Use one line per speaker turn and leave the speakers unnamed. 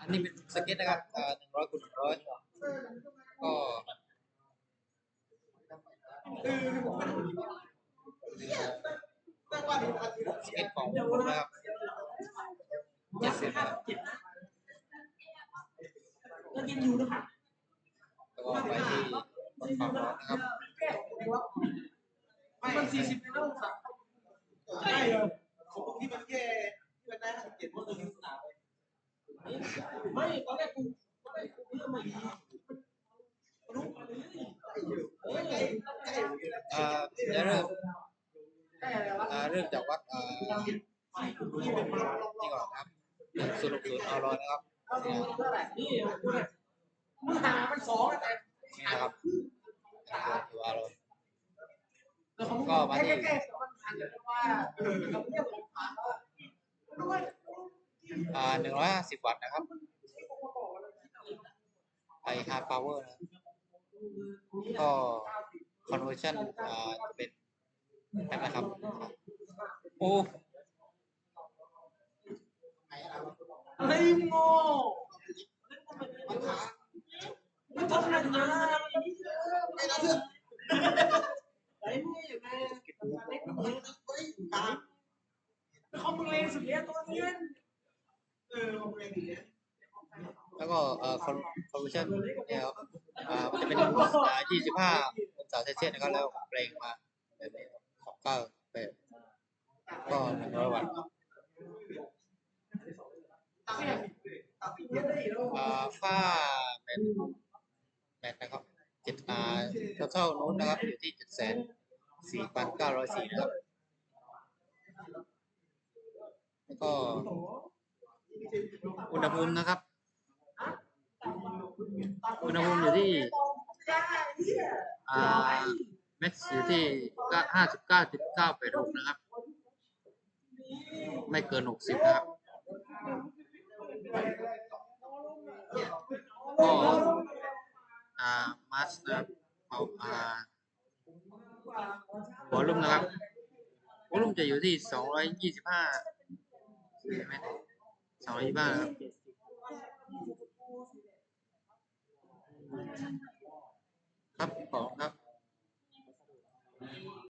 อันนี้เป็นสเก็ตนะครับอ่าหนึ่งร้อยคูณหนึ่งร้อยก็สเก็ตของผมนะครับเจ็ดสิบนะครับ
ก็กินอยู่นะคะ
แล้วก็ไปที่บนความร้อนนะครับ
มันสี่สิบในโลกสัก
ใช่เหรอของพวกที่มันแค่ ที่ได้สิบเจ็ดว่าตัวนี้สนาม
ไม่ตอนแรกกูตอนแรกกูเรื่องมาดีรู้มาเลย
โอ้ยใกล้ใกล้อยู่แล้ว
อ่าจะเริ่ม
แต่อะไรวะ
อ่าเริ่มจากวัด
เอ่อ
นี่ก่อนครับหนึ่งศูนย์หกศูนย์เอาร้อยนะครับ
เอาดูเท่าไหร่นี่เนี่ยมึงหามันสองแต่
นี่นะครับหนึ่งศูนย์ศูนย์เอาร้อย
แต่ของแค่แค่มันผ่านเลยว่าเออเราเรียกว่าผ่านแล้ว
อ่าหนึ่งร้อยห้าสิบวัตต์นะครับไอฮาร์ดพาวเวอร์นะก็ conversion อ่าเป็นแป๊บนะครับ โอ้
เฮ้ยโง่ไมันทำอะไรมา
ไม่น่าเชื่อ
ไอ้มึงอยู่แม่ เล็กมึง
เฮ้ยตาม
เขามึงเลงสุดเลี้ยตัวเงี้ย
เออของเองสุดเนี่ย
แล้วก็เอ่อ con- conversion เนี่ยครับอ่ามันจะเป็นอ่ายี่สิบห้าองศาเซลเซียสนะครับแล้วเปลงมาแบบนี้ก้าแปดก็หนึ่งร้อยวัตต์ครับ
ตามตามเยอะได้แล้ว
อ่าค่าแมทแมทนะครับเจ็ดอ่าเท่าๆนู้นนะครับอยู่ที่เจ็ดแสนสี่พันเก้าร้อยสี่นะครับ แล้วก็อุณหภูมินะครับ อุณหภูมิอยู่ที่แม็กซ์อยู่ที่ห้าสิบเก้าจุดเก้าแปดหกนะครับ ไม่เกินหกสิบนะครับก็อ่ามาสนะครับเอาอ่าวอลลุ่มนะครับวอลลุ่มจะอยู่ที่สองร้อยยี่สิบห้า เมตรสองร้อยยี่สิบห้าครับครับของครับ